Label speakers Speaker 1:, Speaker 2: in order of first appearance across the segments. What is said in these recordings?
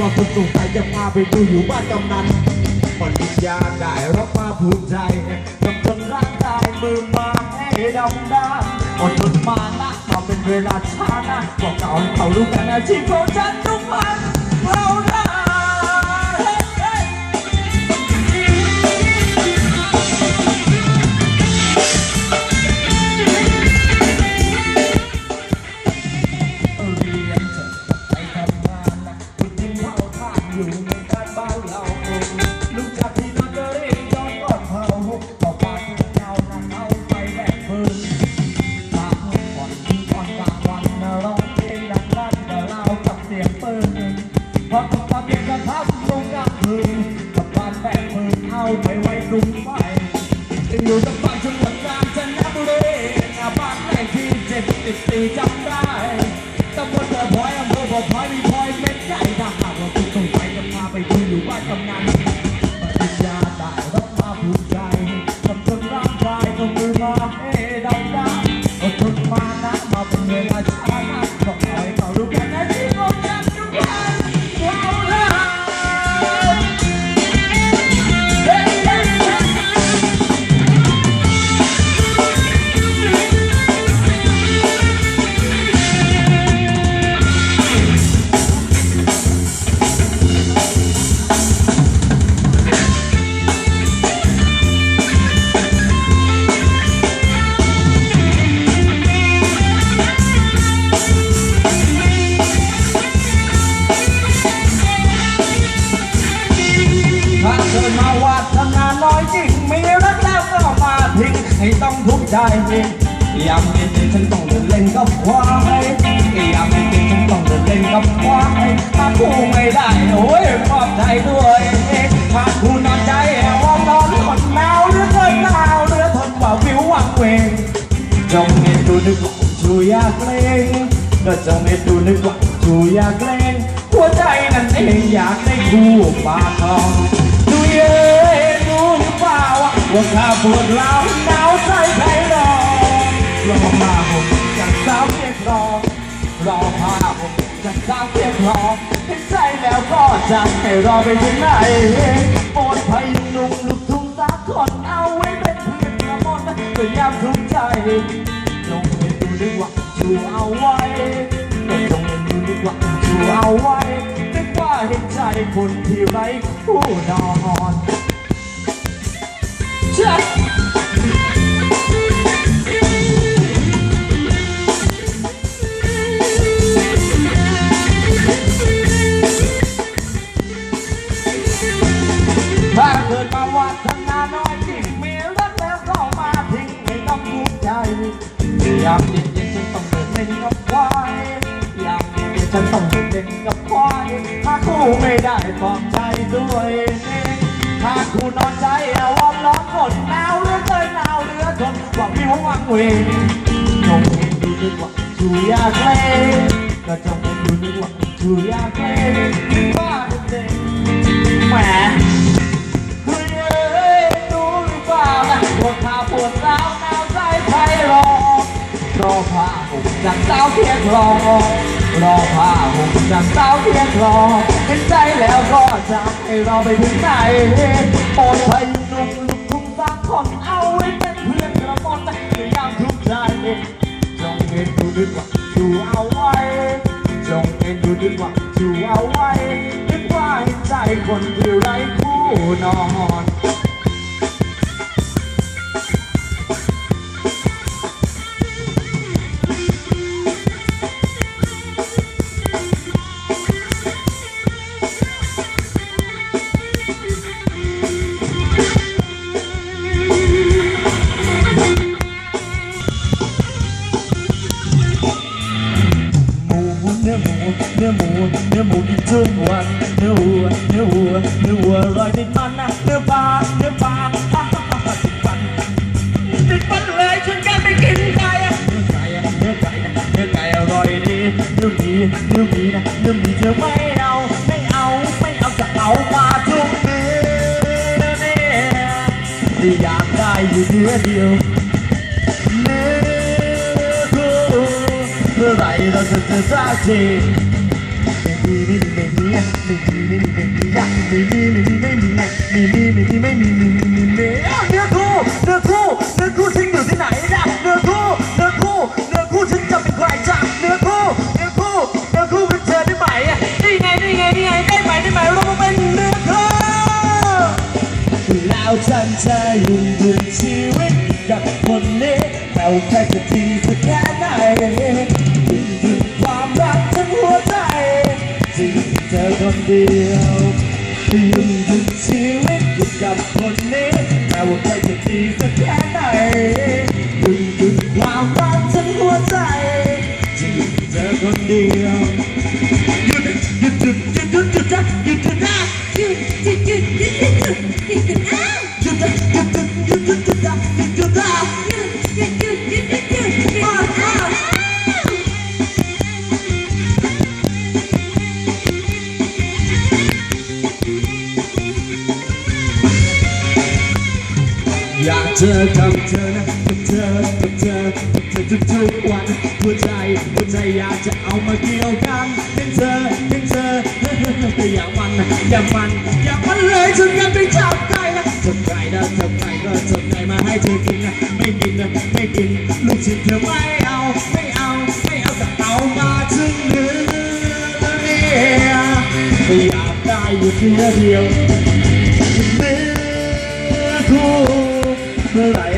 Speaker 1: ว่าคุณสงสัยจะพาไปดูอยู่บ้านกำนันมันวิญญาณได้รับมาภูมิใจกับจนร่างกายมือมาให้ดำดาอดทนมานะมาเป็นเวลาช้านะบอกเก่าให้เขารู้กันอาชีพของฉันทุกวันเรา กับบ้านแบกปืนเอาไปไว้กรุงไฟอยู่จังหวัดจังหวัดกาญจนบุรีอาบ้านเลขที่เจ็ดสิบสี่จำได้ตำบลบ่อพลอยอำเภอบ่อพลอยมีพลอยเม็ดใหญ่ถ้าหากว่าคุณสงสัยจะพาไปดูอยู่บ้านกำนันปริญญาได้รับมาภูมิใจทำจนร่างกายต้องมือมาให้ดำดำอดทนมานะมาเป็นเวลาช้านะบอกหน่อย ใจยามเย็นๆฉันต้องเดินเล่นกับควายยามเย็นๆฉันต้องเดินเล่นกับควายถ้าคู่ไม่ได้โอ้ยขอบใจด้วยถ้าคู่นอนใจว่านอนคนหนาวหรือเกินหนาวหรือทนว่าวิววังเวงจงเห็นดูนึกว่าชูอยากเล่นก็จงเห็นดูนึกว่าชูอยากเล่นหัวใจนั้นเองอยากได้คู่ปาทองดูเย่ดูหรือเปล่าว่าข้าปวดร้าวนา จะให้รอไปถึงไหนโอนพยุงนุ่งลูกทุ่งสักคนเอาไว้เป็นเพื่อนกระมอนก็ยามทุกใจจงเห็นดูนึกว่าชูเอาไว้ก็จงเห็นดูนึกว่าชูเอาไว้นึกว่าเห็นใจคนที่ไร้คู่นอนเอยามเย็นๆฉันต้องเดินเล่นกับควายอยามเย็นๆฉันต้องเดินเล่นกับควายถ้าคู่ไม่ได้ปลอบใจด้วยถ้าคู่นอนใจเอาวอมร้องกดหนาวเหลือเกินหนาวเหลือทนกว่าวิววังเวงจงเห็นดูนึกว่าชูยากเล่ก็จงเห็นดูนึกว่าชูยากเล่นนึกว่าเด็กแหม รอผ้าห่มจากสาวเพียงรอรอผ้าห่มจากสาวเพียงรอเห็นใจแล้วก็จะให้เราไปถึงไหนโปรดพยุงนุ่มลูกทุ่งสักคนเอาไว้เป็นเพื่อนกระมอนในยามทุกข์ใจจงเห็นดูนึกว่าชูเอาไว้จงเห็นดูนึกว่าชูเอาไว้นึกว่าเห็นใจคนที่ไร้คู่นอน ที่อยากได้อยู่เนื้อเดียวเนื้อคู่เมื่อไหรเราจะเจอสักทีไม่มีไม่มีมีไม่มีไม่มีไม่มีอยากไม่มีไม่มีไม่มีไม่มีไม่มีไม่มีไม่มีไม่มีเนื้อคู่เนื้อคู่เนื้อคู่ฉันอยู่ที่ไหนนะเนื้อคู่ แล้วฉันจยู่ยืนชีวิตกับคนนี้เราแค่จะดีสักแค่ไหนยิ่งถึงความรักทั้งหัวใจจะอยู่เธอคนเดียวยิ่งถึงชีวิตกับคนนี้เราแค่จะดีสักแค่ไหนยิ่งถึงความรักทั้งหัวใจจะอยู่เธอคนเดียว
Speaker 2: อ
Speaker 1: ยากเจอกับเธอนะกับเธอกับเธอกับเธอทุกทุกวันหัวใจหัวใจอยากจะเอามาเกี่ยวกันยังเธอยังเธอเฮ้ยเฮ้ยเฮ้ยอยามันอย่ามันอย่ามันเลยจนกันไปจับใครนะจับใครนะจับใครก็จับใครมาให้เธอกินนะไม่กินนะไม่กินลูกชิ้นเธอไม่เอาไม่เอาไม่เอาแต่เอามาถึงเนื้อเนี่ยไม่อยากได้อยู่เพียงเดียว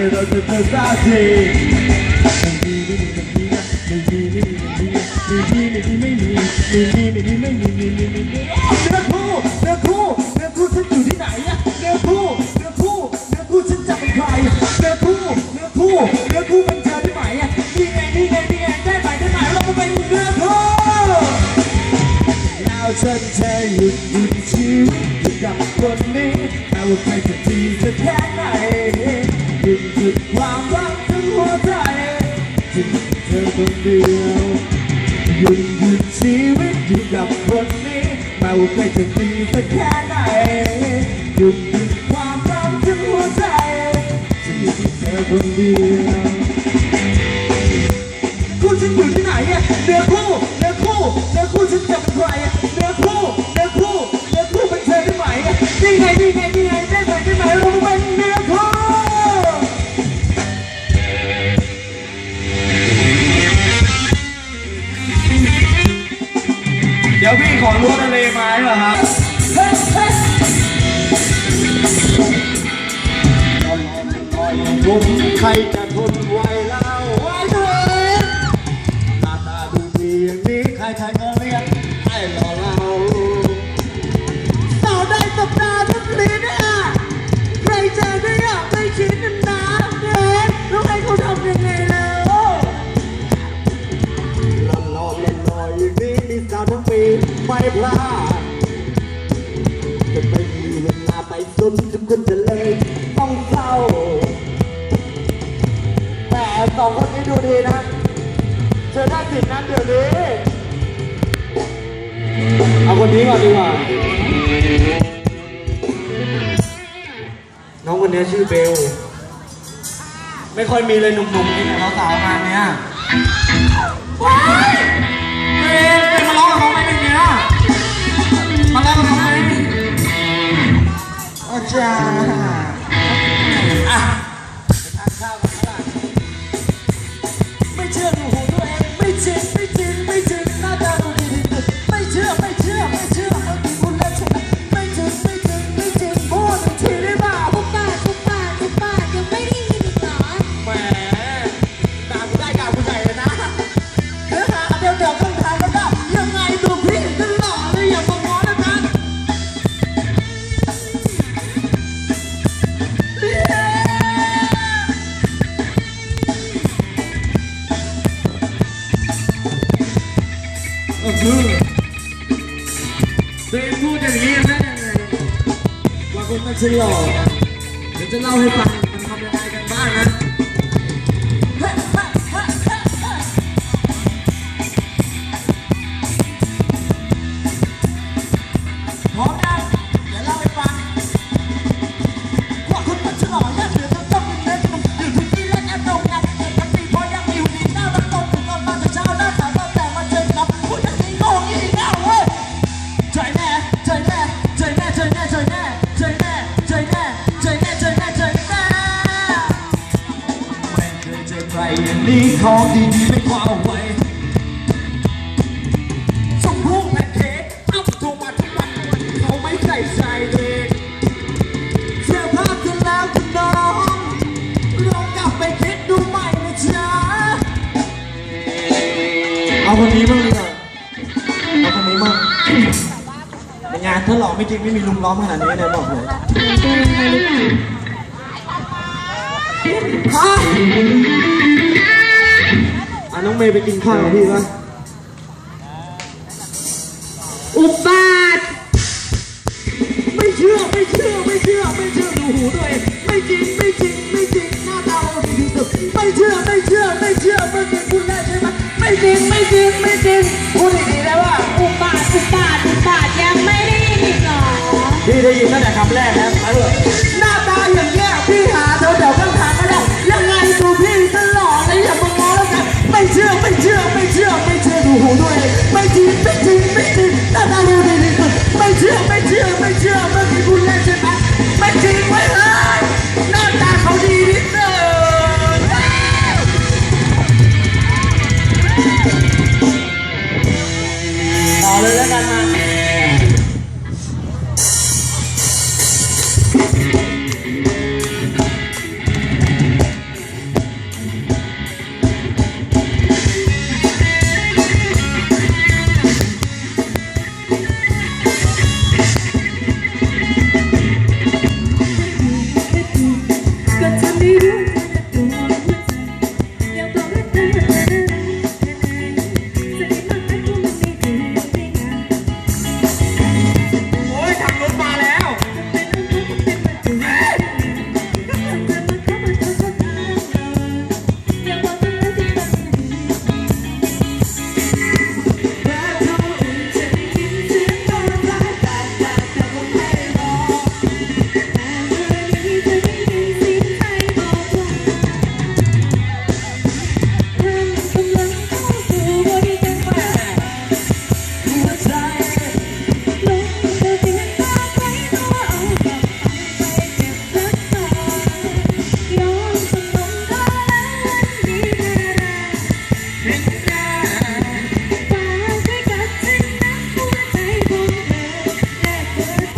Speaker 1: เมื่อไหร่เราจะเจอสักทีไม่มีไม่มีไม่มีไม่มีไม่มีไม่มีไม่มีไม่มีไม่มีไม่มีไม่มีไม่มีไม่มีเนื้อคู่เนื้อคู่เนื้อคู่ฉันอยู่ที่ไหนอะเนื้อคู่เนื้อคู่เนื้อคู่ฉันจะเป็นใครเนื้อคู่เนื้อคู่เนื้อคู่เป็นเธอได้ไหมอะนี่ไงนี่ไงนี่ไงได้ไหมได้ไหมเราเป็นเนื้อคู่แล้วฉันจะหยุดหยุดชีวิตอยู่กับคนนี้แม้ว่าใครจะดีจะ หยุดหยุดชีวิตอยู่กับคนนี้แม้ว่าใครจะดีสักแค่ไหนหยุดหยุดความรักทั้งหัวใจที่มีเธอคนเดียวคู่ฉันอยู่ที่ไหนเนื้อคู่เนื้อคู่เนื้อคู่ฉันจะเป็นใครเนื้อคู่เนื้อคู่เนื้อคู่เป็นเธอได้ไหมนี่ไงนี่ไงนี่ไงได้ไหมได้ไหมเร สองคนนี้ดูดีนะเธอได้สิทธิ์นั้นเดี๋ยวนี้ เอาคนนี้ก่อนดีกว่า น้องคนนี้ชื่อเบล ไม่ค่อยมีเลยหนุ่มๆนี่แต่สาวๆงานเนี้ยว้ายเบลเบลมาร้องกับเขาไหมเป็นเนี้ยมาร้องกับเขาไหมอาจารย์ ว่าคนมั
Speaker 2: น
Speaker 1: ฉลอเดี๋ยวจะเล่าให้ฟังมันทำอะไรกันบ้างนะ ดีของดีไม่กว่าเอาไว้ชมพู่แพนเค้กอัพทุกวันทุกวันเขาไม่ใส่ใจเด็กเสื้อผ้ากันแล้วคุณน้องลองกลับไปคิดดูใหม่นะจ๊ะ
Speaker 3: เอาคนนี้บ้างดีกว่าเอาคนนี้บ้างในงานถ้าหล่อไม่จริงไม่มีลุมล้อมขนาดนี้เนี่ยบอกเลย
Speaker 1: ฮะ
Speaker 3: น้องเมย์ไปกินข้าวกับพี่ปะ
Speaker 2: อุบาท
Speaker 1: ไม่เชื่อ ไม่เชื่อ ไม่เชื่อ ไม่เชื่อ ดูหูตัวเองไม่จริง ไม่จริง ไม่จริง หน้าตาเราดีที่สุดไม่เชื่อ ไม่เชื่อ ไม่เชื่อเมื่อกี้พูดได้ใช่ไหมไม่จริง ไม่จริง ไม่จริง พูดดีๆได้ว่า
Speaker 2: อุบาท อุบาท อุบาท ยังไม่ได้ยินอีกเหรอ
Speaker 3: พี่ได้ยินตั้งแต่คำแรกแล้ว